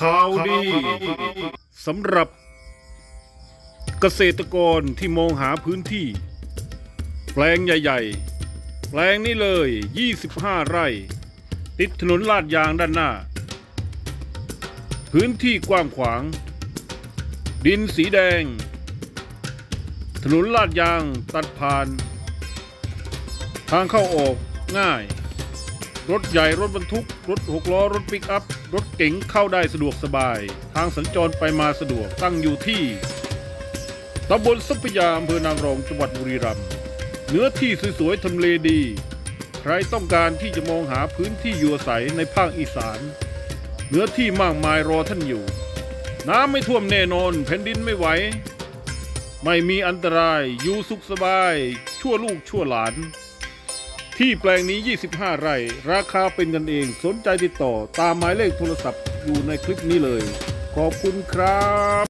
ข่าวดีสำหรับเกษตรกรที่มองหาพื้นที่ แปลงใหญ่ ๆ แปลงนี้เลย 25 ไร่ ติดถนนลาดยางด้านหน้า พื้นที่กว้างขวาง ดินสีแดง ถนนลาดยางตัดผ่าน ทางเข้าออกง่าย รถใหญ่รถบรรทุก รถหกล้อรถปิกอัพ รถเก๋งเข้าได้สะดวกสบาย ทางสัญจรไปมาสะดวกตั้งอยู่ที่ตำบลสัพพยาอำเภอนางรองจังหวัดบุรีรัมย์เนื้อที่สวยๆทำเลดี ใครต้องการที่จะมองหาพื้นที่อยู่อาศัยในภาคอีสานเนื้อที่มากมายรอท่านอยู่ น้ำไม่ท่วมแน่นอนแผ่นดินไม่ไหว ไม่มีอันตรายอยู่สุขสบาย ชั่วลูกชั่วหลาน ที่แปลงนี้ 25 ไร่ ราคาเป็นกันเอง สนใจติดต่อตามหมายเลขโทรศัพท์อยู่ในคลิปนี้เลย ขอบคุณครับ